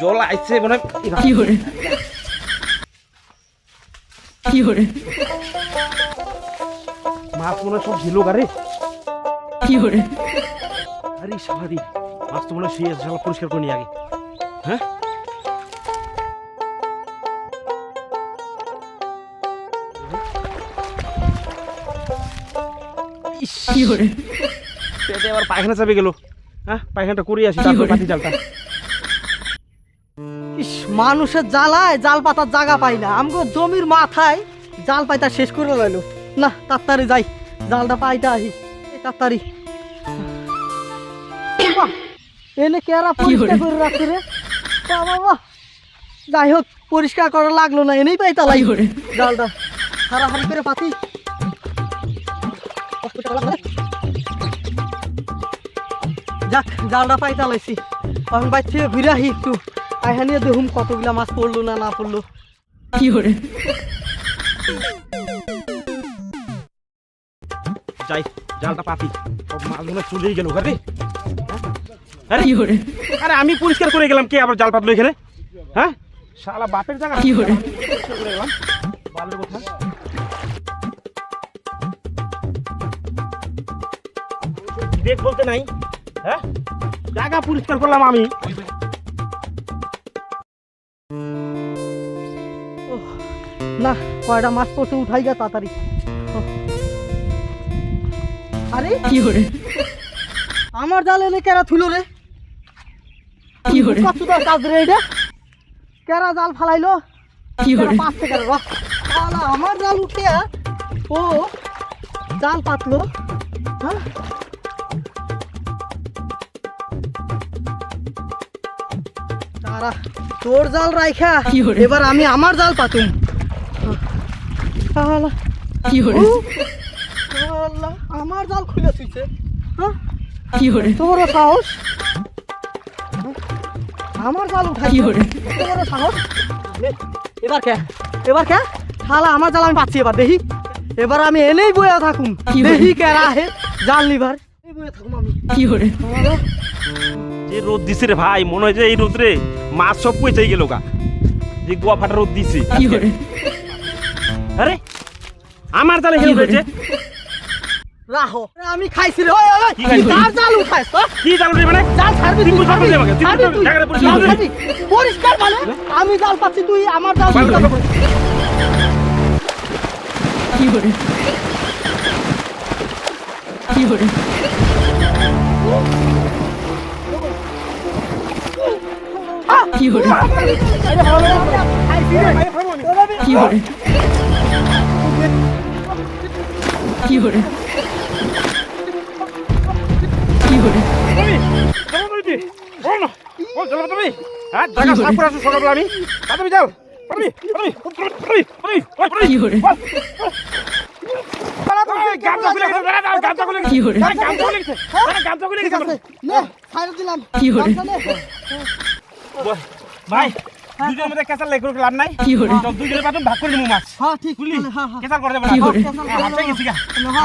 জল আইছে মনে কি কি মাছ মনে সব ঝিলো গারে কি করে আরে সারি মাছ তো মনে পরিষ্কার করে আগে। হ্যাঁ? কি পেটে আবার পায়খানা চাপে গেল। হ্যাঁ পায়খানাটা করে আসি তারপর কাটি জালটা ইস মানুষের জ্বালায় জাল পাতার জায়গা পাই না। আমগো জমির মাথায় জাল পাইতা শেষ করে লাইলো। না তাড়াতাড়ি যাই জালটা পাইতা আহি। তাড়াতাড়ি। এনে কেরা পরিষ্কার করে রাখছে রে? বাহ। যাই হোক পরিষ্কার করা লাগল না এনেই পাইতা লাই। 有人，জালটা হারাহারি করে পাতি। যাক জালটা পাইতা লাইছি। এখন বাইর থেকে ঘুরে আহি একটু। আইহানিয়া দেখুম কতগুলা মাছ পড়ল না না পড়ল। কি যাই জালটা পাতি। সব মাছগুলো চলেই গেল ঘরে। আরে কি আরে আমি পরিষ্কার করে গেলাম। কে আবার জাল পাতলো এখানে? হ্যাঁ? শালা বাপের জায়গা। কি হরে কথা দেখ বলতে নাই। হ্যাঁ? জায়গা পরিষ্কার করলাম আমি। কয়টা মাছ পড়ছে উঠাই যা তাড়াতাড়ি। আরে? কি হরে? আমার জাল এনে কেরা থুলো রে? কি হরে? কতটা কাজ রে এটা। কেরা জাল ফালাইলো? কি হরে? পাঁচ টাকা রে বাহ। আমার জাল উঠে ও জাল পাতলো। হ্যাঁ? তোর জাল রাইখা। এবার আমি আমার জাল পাতুম। শালা কি হরে আমার জাল খুলে তুইছে হ্যাঁ? কি হরে তোর সাহস? আমার জাল কি হরে তোর সাহস? এবার কে এবার কে শালা আমার জাল আমি পাচ্ছি এবার দেখি। এবার আমি এনেই বয়ে থাকুন দেখি কে রাহে জাল নিবার। কি হরে যে রোদ দিছে রে ভাই মনে হয় যে এই রোদ রে মাছ সব পয়সাই গেল গা। যে গোয়া ফাটা রোদ দিছে। কি হরে আরে আমার তাহলে হেল্প হয়েছে। রাহো আমি খাইছি রে ওই ওই কি জাল রে মানে? ছাড়বি তুই আমাকে তুই পরিষ্কার মানে, আমি পাচ্ছি তুই আমার কি কি কি কি কি? করে আসছিস সকালবেলা আমি। ওই, পাবি? কি গেছে। কি হরে? কি ভাই দুজনের মধ্যে কেঁচাল লেখ করে লাভ নাই। কি হরে? সব দুজনে পাঠান ভাগ করে নিবো মাছ। হ্যাঁ ঠিক বুঝলি? হ্যাঁ হ্যাঁ। করে দেবো না।